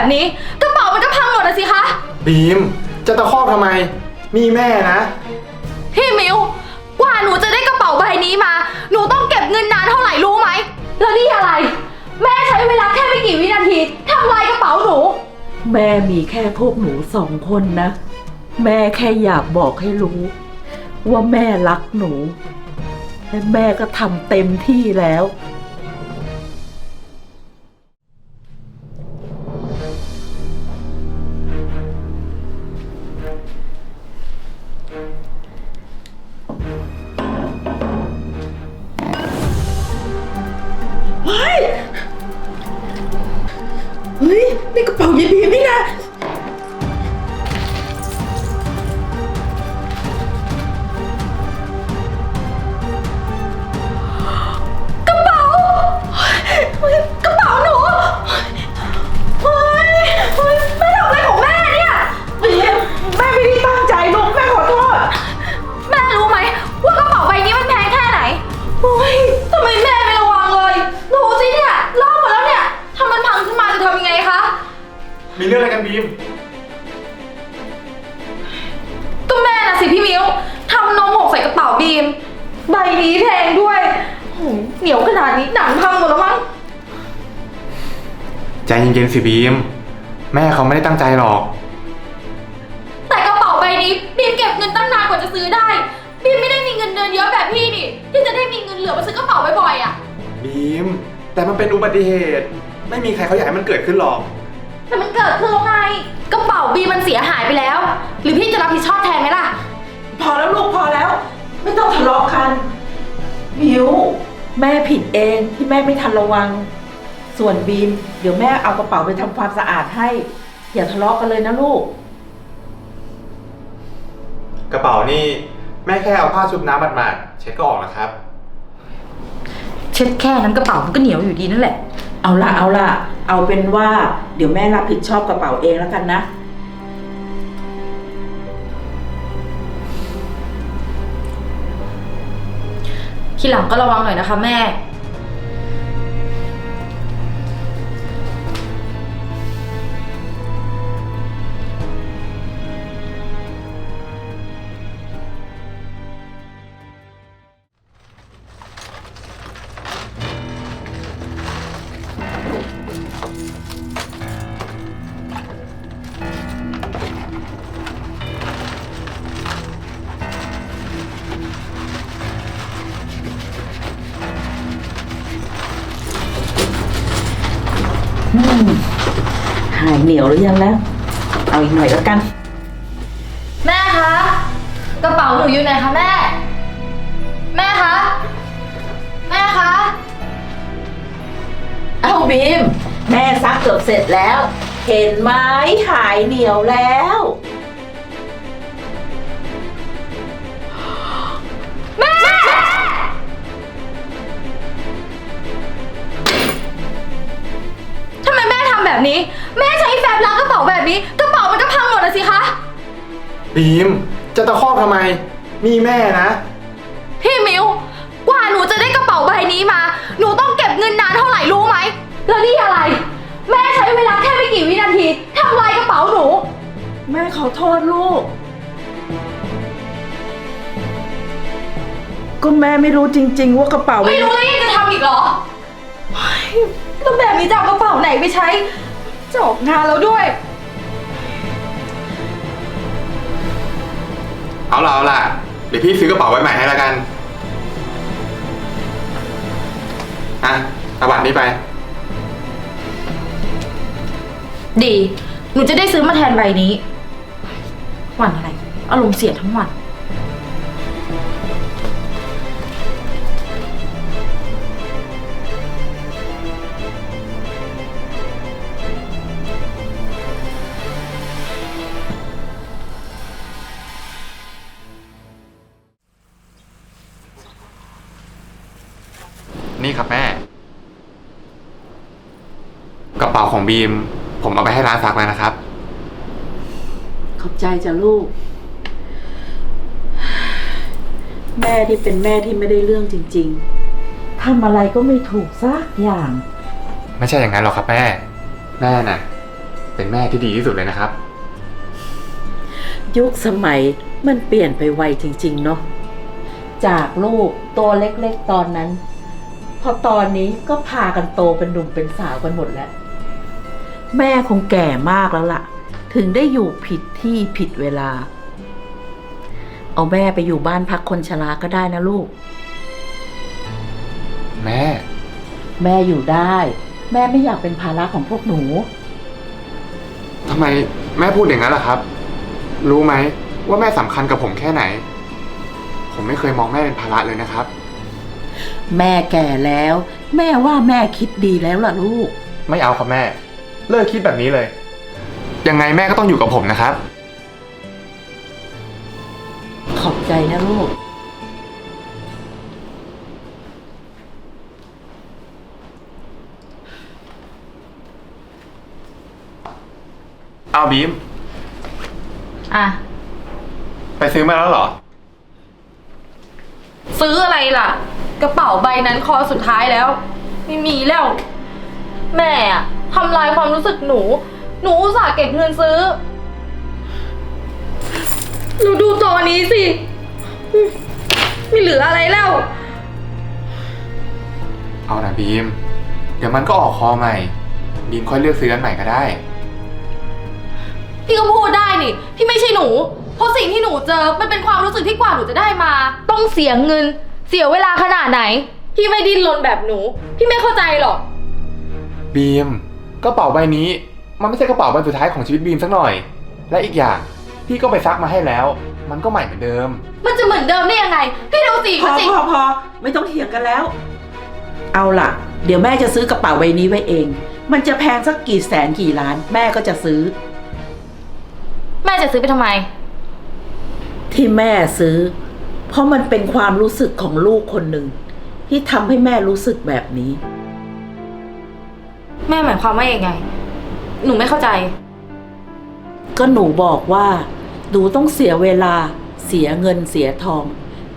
แบบนี้กระเป๋ามันก็พังหมดนะสิคะ บีม จะตะคอกทำไม มีแม่นะ พี่มิว กว่าหนูจะได้กระเป๋าใบนี้มา หนูต้องเก็บเงินนานเท่าไหร่รู้ไหม แล้วนี่อะไร แม่ใช้เวลาแค่ไม่กี่วินาทีทำลายกระเป๋าหนู แม่มีแค่พวกหนูสองคนนะ แม่แค่อยากบอกให้รู้ ว่าแม่รักหนูและแม่ก็ทำเต็มที่แล้ว นี่กระ ใบนี้แพงด้วยโหเหนียวขนาดนี้หนังพังหมดแล้วมั้ง ใจเย็นๆสิบีม แม่เขาไม่ได้ตั้งใจหรอก แต่กระเป๋าใบนี้บีมเก็บเงินตั้งนานกว่าจะซื้อได้บีมไม่ได้มีเงินเดือนเยอะแบบพี่นี่ ที่จะได้มีเงินเหลือมาซื้อกระเป๋าบ่อยๆอะ บีม แต่มันเป็นอุบัติเหตุ ไม่มีใครเขาอยากให้มันเกิดขึ้นหรอก แต่มันเกิดขึ้นแล้วไงกระเป๋าบีมมันเสียหายไปแล้ว หรือพี่จะรับผิดชอบแทนไหมล่ะ พอแล้วลูกพอแล้ว ไม่ต้องทะเลาะกันมิว แม่ผิดเองที่แม่ไม่ทันระวัง ส่วนบีม เดี๋ยวแม่เอากระเป๋าไปทำความสะอาดให้ อย่าทะเลาะกันเลยนะลูก กระเป๋านี่แม่แค่เอาผ้าชุบน้ำหมาดๆเช็ดก็ออกแล้วครับ เช็ดแค่นั้นกระเป๋ามันก็เหนียวอยู่ดีนั่นแหละ เอาละเอาละเอาเป็นว่า เดี๋ยวแม่รับผิดชอบกระเป๋าเองแล้วกันนะ ทีหลังก็ระวังหน่อยนะคะแม่ หายเหนียวหรือยังแล้ว เอาอีกหน่อยแล้วกัน แม่คะ กระเป๋าหนูอยู่ไหนคะแม่ แม่คะ แม่คะ เอาบีม แม่ซักเกือบเสร็จแล้ว เห็นไหมหายเหนียวแล้ว นี้ แม่ใช้แฟบล้างกระเป๋าแบบนี้ กระเป๋ามันก็พังหมดนะสิคะ บีม จะตะคอกทำไม มีแม่นะ พี่มิว กว่าหนูจะได้กระเป๋าใบนี้มา หนูต้องเก็บเงินนานเท่าไหร่รู้ไหม แล้วนี่อะไร แม่ใช้เวลาแค่ไม่กี่วินาทีทำลายกระเป๋าหนู แม่ขอโทษลูก ก็แม่ไม่รู้จริง ๆ ว่ากระเป๋าไม่รู้แล้วยังจะทำอีกเหรอเฮ้ยแล้วแบบนี้จะเอากระเป๋าไหนไปใช้ จะออกงานแล้วด้วย เอาล่ะเอาล่ะ เดี๋ยวพี่ซื้อกระเป๋าใบใหม่ให้แล้วกัน อะเอาบัตรนี้ไป ดี หนูจะได้ซื้อมาแทนใบนี้ วันอะไร อารมณ์เสียทั้งวัน นี่ครับแม่ กระเป๋าของบีม ผมเอาไปให้ร้านซักแล้วนะครับ ขอบใจจ้ะลูก แม่ที่เป็นแม่ที่ไม่ได้เรื่องจริงๆทำอะไรก็ไม่ถูกสักอย่าง ไม่ใช่อย่างนั้นหรอกครับแม่ แม่น่ะไปเป็นแม่ที่ดีที่สุดเลยนะครับยุคสมัยมันเปลี่ยนไปไวจริง ๆ เนาะจากลูกตัวเล็กๆตอนนั้น พอตอนนี้ก็พากันโตเป็นหนุ่มเป็นสาวกันหมดแล้ว แม่คงแก่มากแล้วล่ะ ถึงได้อยู่ผิดที่ผิดเวลา เอาแม่ไปอยู่บ้านพักคนชราก็ได้นะลูก แม่ แม่อยู่ได้ แม่ไม่อยากเป็นภาระของพวกหนู ทำไมแม่พูดอย่างนั้นล่ะครับ รู้ไหมว่าแม่สำคัญกับผมแค่ไหน ผมไม่เคยมองแม่เป็นภาระเลยนะครับ แม่แก่แล้ว แม่ว่าแม่คิดดีแล้วล่ะลูก ไม่เอาครับแม่ เลิกคิดแบบนี้เลย ยังไงแม่ก็ต้องอยู่กับผมนะครับ ขอบใจนะลูก เอาบีม อะ ไปซื้อมาแล้วเหรอ ซื้ออะไรล่ะ กระเป๋าใบนั้นคอสุดท้ายแล้ว ไม่มีแล้ว แม่อะทำลายความรู้สึกหนู หนูอุตส่าห์เก็บเงินซื้อ หนูดูจอนี้สิ ไม่เหลืออะไรแล้ว เอานะบีม เดี๋ยวมันก็ออกคอใหม่ บีมค่อยเลือกซื้ออันใหม่ก็ได้ พี่ก็พูดได้นี่ พี่ไม่ใช่หนู เพราะสิ่งที่หนูเจอ มันเป็นความรู้สึกที่กว่าหนูจะได้มา ต้องเสียเงิน เสียเวลาขนาดไหน พี่ไม่ดิ้นรนแบบหนู พี่ไม่เข้าใจหรอก บีมกระเป๋าใบนี้ มันไม่ใช่กระเป๋าใบสุดท้ายของชีวิตบีมสักหน่อย และอีกอย่างพี่ก็ไปซักมาให้แล้ว มันก็ใหม่เหมือนเดิม มันจะเหมือนเดิมได้ยังไง พี่ดูสิพอมันสิ พอพอไม่ต้องเถียงกันแล้ว เอาล่ะ เดี๋ยวแม่จะซื้อกระเป๋าใบนี้ไว้เอง มันจะแพงสักกี่แสนกี่ล้าน แม่ก็จะซื้อ แม่จะซื้อไปทำไม ที่แม่ซื้อ เพราะมันเป็นความรู้สึกของลูกคนหนึ่งที่ทำให้แม่รู้สึกแบบนี้ แม่หมายความว่ายังไง หนูไม่เข้าใจ ก็หนูบอกว่า หนูต้องเสียเวลา เสียเงินเสียทอง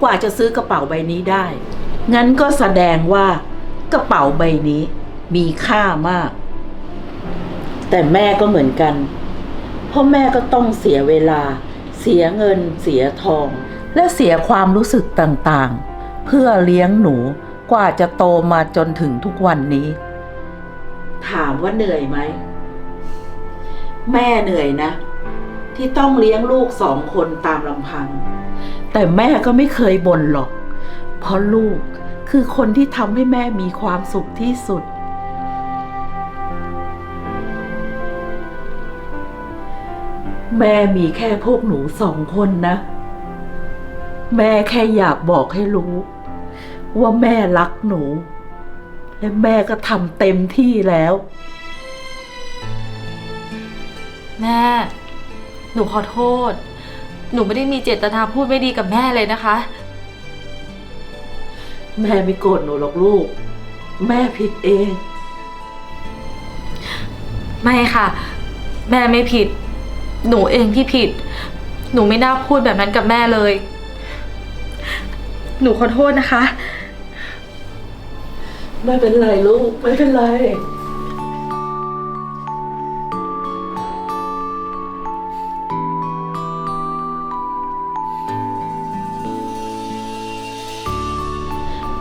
กว่าจะซื้อกระเป๋าใบนี้ได้ งั้นก็แสดงว่ากระเป๋าใบนี้ มีค่ามาก แต่แม่ก็เหมือนกัน เพราะแม่ก็ต้องเสียเวลา เสียเงินเสียทอง และเสียความรู้สึกต่างๆ เพื่อเลี้ยงหนูกว่าจะโตมาจนถึงทุกวันนี้ ถามว่าเหนื่อยไหม แม่เหนื่อยนะ ที่ต้องเลี้ยงลูกสองคนตามลำพัง แต่แม่ก็ไม่เคยบ่นหรอก เพราะลูกคือคนที่ทำให้แม่มีความสุขที่สุด แม่มีแค่พวกหนูสองคนนะ แม่แค่อยากบอกให้รู้ ว่าแม่รักหนู และแม่ก็ทำเต็มที่แล้ว แม่ หนูขอโทษ หนูไม่ได้มีเจตนาพูดไม่ดีกับแม่เลยนะคะ แม่ไม่โกรธหนูหรอกลูก แม่ผิดเอง ไม่ค่ะ แม่ไม่ผิด หนูเองที่ผิด หนูไม่น่าพูดแบบนั้นกับแม่เลย หนูขอโทษนะคะ ไม่เป็นไรลูก ไม่เป็นไร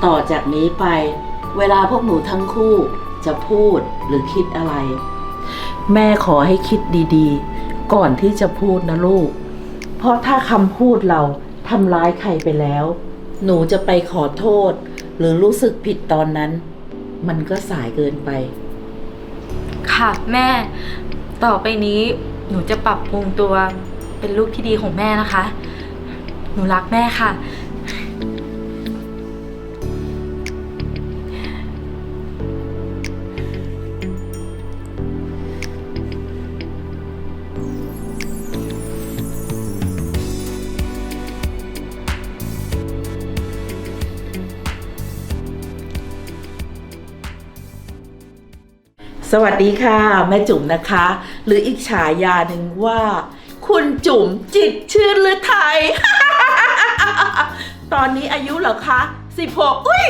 ต่อจากนี้ไป เวลาพวกหนูทั้งคู่จะพูดหรือคิดอะไร แม่ขอให้คิดดีๆ ก่อนที่จะพูดนะลูก เพราะถ้าคำพูดเราทำร้ายใครไปแล้ว หนูจะไปขอโทษ หรือรู้สึกผิดตอนนั้น มันก็สายเกินไป ค่ะแม่ ต่อไปนี้หนูจะปรับปรุงตัวเป็นลูกที่ดีของแม่นะคะ หนูรักแม่ค่ะ สวัสดีค่ะ แม่จุ๋มนะคะ หรืออีกฉายาหนึ่งว่า คุณจุ๋มจิตชื่นหรือไทย ตอนนี้อายุเหรอคะ 16 อุ้ย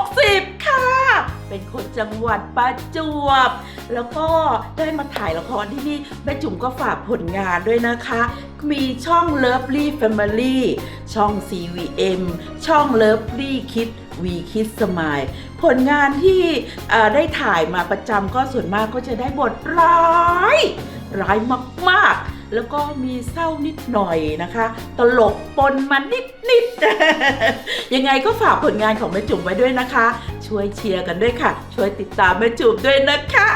60 ค่ะ เป็นคนจังหวัดประจวบ แล้วก็ได้มาถ่ายละครที่นี่ แม่จุ๋มก็ฝากผลงานด้วยนะคะ มีช่อง Lovely Family ช่อง CVM ช่อง Lovely วีคิดสมายผลงานที่ได้ถ่ายมาประจำก็ส่วนมากก็จะได้บทร้ายร้ายมากๆแล้วก็มีเศร้านิดหน่อยนะคะ ตลกปนมานิดๆยังไงก็ฝากผลงานของแม่จุ๋มไว้ด้วยนะคะ ช่วยเชียร์กันด้วยค่ะ ช่วยติดตามแม่จุ๋มด้วยนะคะ